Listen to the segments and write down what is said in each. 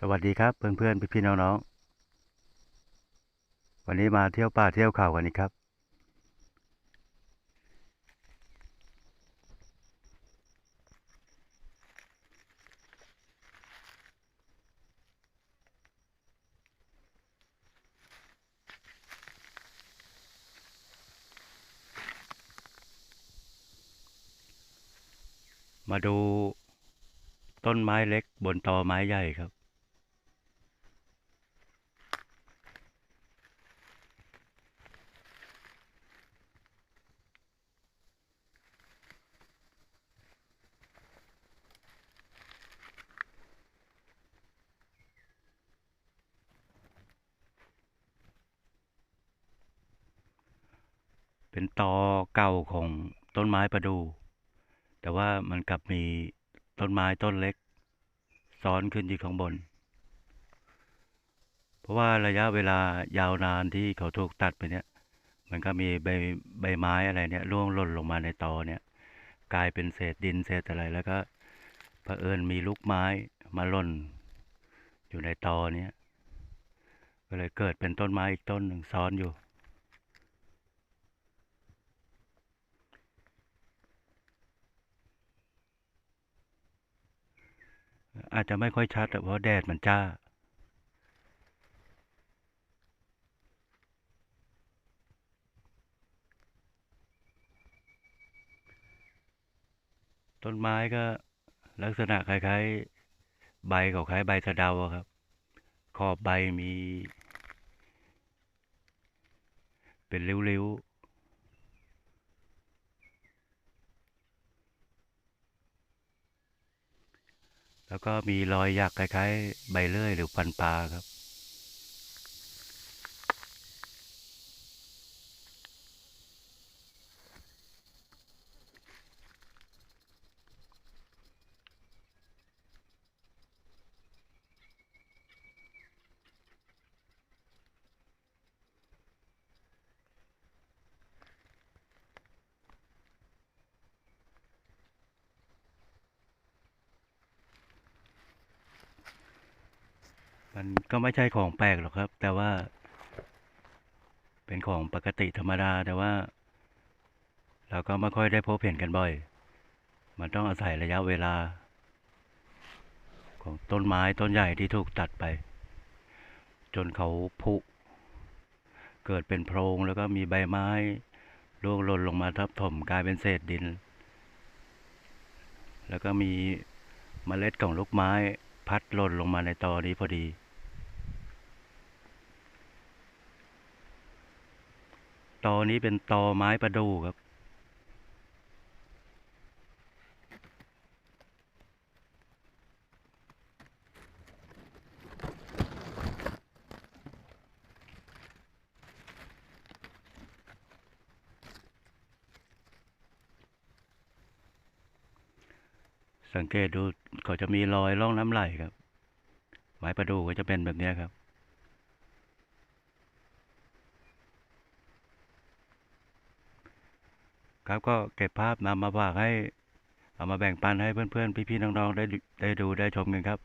สวัสดีครับเพื่อนๆพี่ๆน้องๆวันนี้มาเที่ยวป่าเที่ยวเขากันอีกครับ มาดูต้นไม้เล็กบนตอไม้ใหญ่ครับ เป็นตอเก่าของต้นไม้ประดู แต่ว่ามันกลับมีต้นไม้ต้นเล็ก ซ้อนขึ้นอยู่ข้างบน เพราะว่าระยะเวลายาวนานที่เขาถูกตัดไปเนี่ย มันก็มีใบใบไม้อะไรเนี่ยร่วงหล่นลงมาในตอเนี่ย กลายเป็นเศษดินเศษอะไรแล้วก็เผอิญมีลูกไม้มาหล่น อยู่ในตอเนี้ยก็เลยเกิดเป็นต้นไม้อีกต้นหนึ่งซ้อนอยู่ อาจจะไม่ค่อยชัดอะเพราะแดดมันจ้า ต้นไม้ก็ลักษณะคล้ายๆ ใบเขาคล้ายใบสะเดาครับ ขอบใบมี เป็นริ้วๆ แล้วก็มีรอยหยักคล้ายๆใบเลื่อยหรือฟันปลาครับ มันก็ไม่ใช่ของแปลกหรอกครับ แต่ว่า เป็นของปกติธรรมดา แต่ว่า เราก็ไม่ค่อยได้พบเห็นกันบ่อย มันต้องอาศัยระยะเวลา ของต้นไม้ต้นใหญ่ที่ถูกตัดไป จนเขาผุเกิดเป็นโพรงแล้วก็มีใบไม้ร่วงหล่นลงมาทับถมกลายเป็นเศษดิน แล้วก็มีเมล็ดของลูกไม้พัดหล่นลงมาในตอนี้พอดี อนี้เป็นตอไม้ประดู่ครับ สังเกตดูเขาจะมีรอยร่องน้ำไหลครับ ไม้ประดู่ก็จะเป็นแบบนี้ครับ ครับก็เก็บภาพนำมาฝากให้เอามาแบ่งปันให้เพื่อนๆพี่ๆน้องๆได้ได้ดูได้ชมกันครับ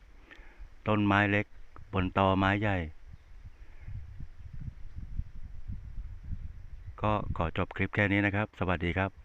ต้นไม้เล็กบนตอไม้ใหญ่ ก็ขอจบคลิปแค่นี้นะครับ สวัสดีครับ